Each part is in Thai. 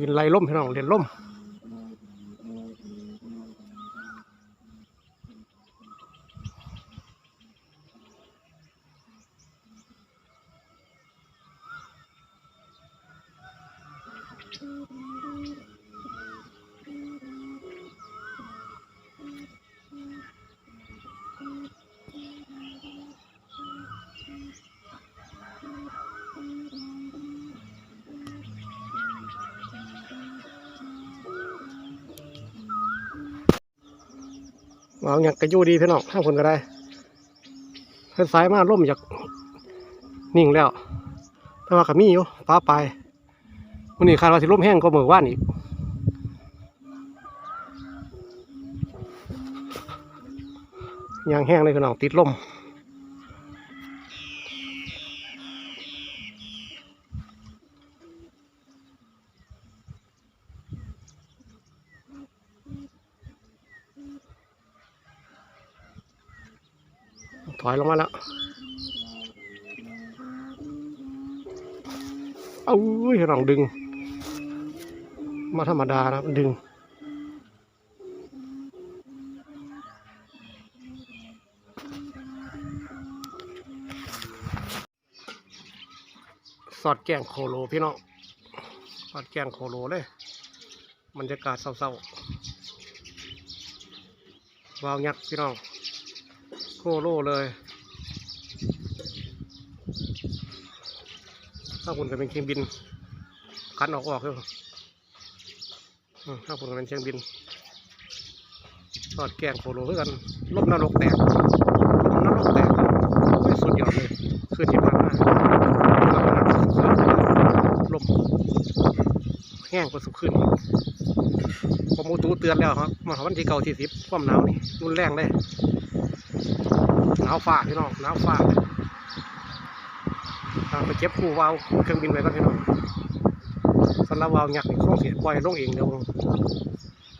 วินไล่ล่มพี่น้องเรียนล่ม เองอย่างกระยูดีพี่น้องห้ามคนก็ได้เพิ่นสายมาล่มอยากนิ่งแล้ว แต่ว่าก็มีอยู่ฟ้าไปวันนี้คาดว่าสิล่มแห้งก็เมื่อวานอีกยางแห้งเลยพี่น้องติดลมถ อยลงมาแล้วเอาอุ้ยน้องดึง มาธรรมดานะดึง สอดแกงโคโลพี่น้องสอดแกงโคโลเลยบรรยากาศเศร้าๆวาวยักษ์พี่น้อง โคโลเลย ถ้าคุณก็เป็นเครื่องบิน คันออกออกเลยถ้าคุณก็เป็นเครื่องบินทอดแกงโคโลเพื่อกันลบนรกแตกลบนรกแตกสุดยอดเลยคืนที่ผ่านมาลมแห้งกว่าสุขึ้นพอมูตูเตือนแล้วครับมาวันที่เก่าที่สิบความหนาวนี่รุนแรงเลย หนาวฟ้าพี่น้องหนาวฟ้าทางไปเก็บคู่วาวเครื่องบินไว้ก่อนพี่น้องสำหรับวาวยักษ์นี่คงเสียปล่อยลงเองเดี๋ยว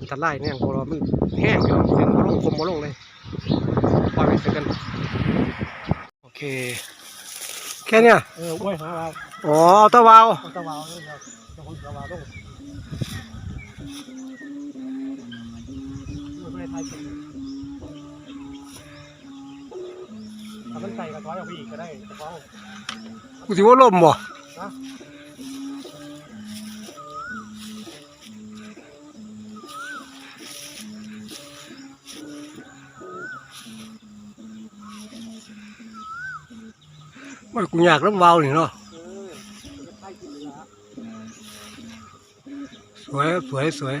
อันตรายเนี่ยเพราะว่ามันแห้งพี่น้องยังบ่ลงคมบ่ลงเลยปล่อยไปเสร็จกันโอเค แค่เนี้ยเออไว้หาเราอ๋อเอาแตะวาวเอาตะวาวนี่ครับตะวันตะวาวต้องไม่ได้ทาย ถ้ามันใส่กระท้อยออกไปอีกก็ได้กระท้องกูสิว่าล่มบ่นะมันกูอยากน้ำวาวนี่เนาะเออทายจริงละสวยสวยสวย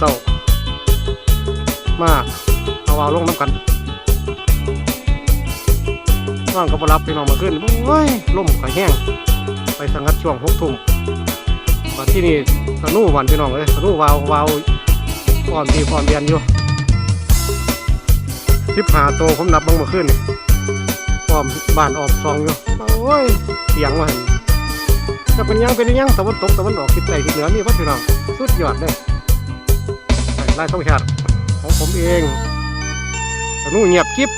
เศร้าๆมาเอาวาวลงน้ำกันว่างก็บรับพี่น้องมาขึ้นโอ้ยล่มก็แห้ง ไปสังกัดช่วงหกทุ่มมาที่นี่สนุวันพี่น้องเลยสนุวาววาวอ่อนดีอ่อนเบียนอยู่สิบหาโตผมนับบังมื่อคืนอ้อมบานออกซองอยู่โอ้ยเสียงว่าหั่นจะเป็นยังเป็นยังตะวันตกตะวันออกทิศใต้ทิศเหนือมีวัดพี่น้องสุดยอดเลย ไล่ต้องชาติของผมเองสนุเงียบกิ๊บ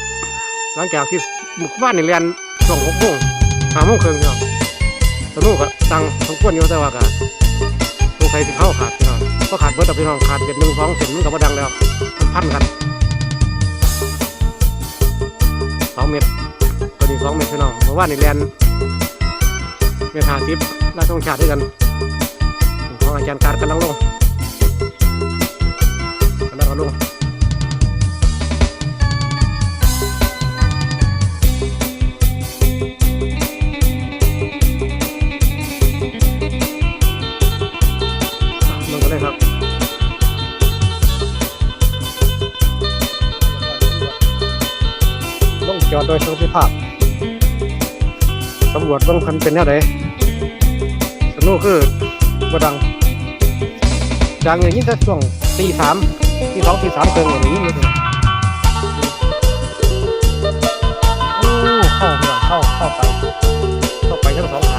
หลังจากที่หมู่บ้านนี่เรียนช่งหกโมงหาโมงครึ่งพี่น้องสนุกอะตังสมควรอยู่แต่ว่าก็สงสัยสิเข้าขาดพี่น้องก็ขาดเบิดแต่พี่น้องขาดเป็นหนึ่งสองเส้นมันก็บ่ดังแล้วพันกันสองเม็ดตัวนี้สองเม็ดพี่น้องเมื่อวานนี่แลนเมทาสิบน่าต้องชาติด้วยกันของอาจารย์การกำลังลงกำลัง เอาลงลงกันเลยครับลงจอดโดยสวัสดิภาพตำรวจเบิ่งคันเป็นแนวใดสนุกคือบ่ดังดังอย่างนี้แต่ช่วงตีสาม ที่สองที่สามเกินอย่างนี้เลยโอ้เข้าเมือเข้าเข้าไปเข้าไปทั้งสอง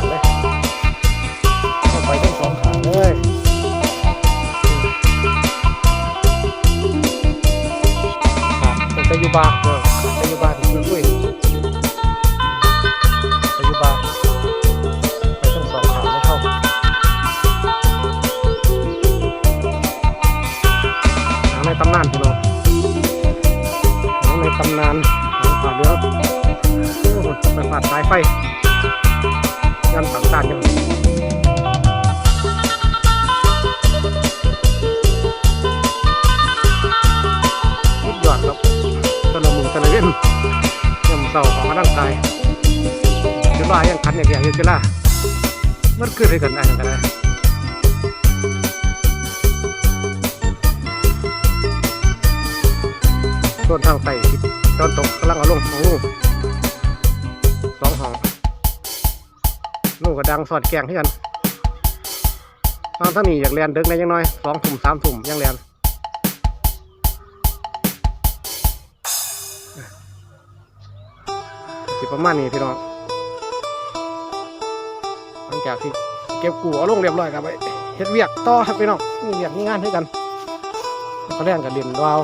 ตำนานหนังผ่าเรือโอ้โหไปผ่านสายไฟยันสังสารอยู่สุดยอดครับตะลมือตะละเว้นยำเศร้าของร่างกายจุฬายังคันอย่างเงี้ยอยู่จุฬามันคืออะไรกันไอ้นั่นกันนะ ส่วนทางใต้ทิศตอนตกกำลังเอาลงของลูกสองห้องลูกกระดังสอดแกงให้กันตอนท่านี้อยากเรียนเดึกในยังน้อยสองถุ่มสามถุ่มยังเรียนสิประมาณนี้พี่น้องหลังจากที่เก็บกูเอาลงเรียบร้อยครับไปเฮ็ดเวียกต่อครับพี่น้องมีเวียกมีงานให้กันก็เรียนกับเรียนวาว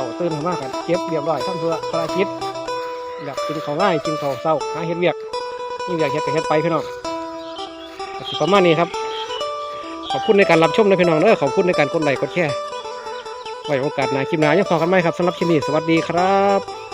าตื่นขึ้นมากันเก็บเรียบร้อยทำธุระภารกิจแบบกินของง่ายกินของเศร้าหาเฮ็ดเวียกนี่เวียกเฮ็ดไปเฮ็ดไปพี่น้องประมาณนี้ครับ ขอบคุณในการรับชมนะพี่น้องเด้อขอบคุณในการกดไลค์กดแชร์ไว้โอกาสหน้าคลิปหน้ายังพอกันไหมครับสำหรับคลิปนี้สวัสดีครับ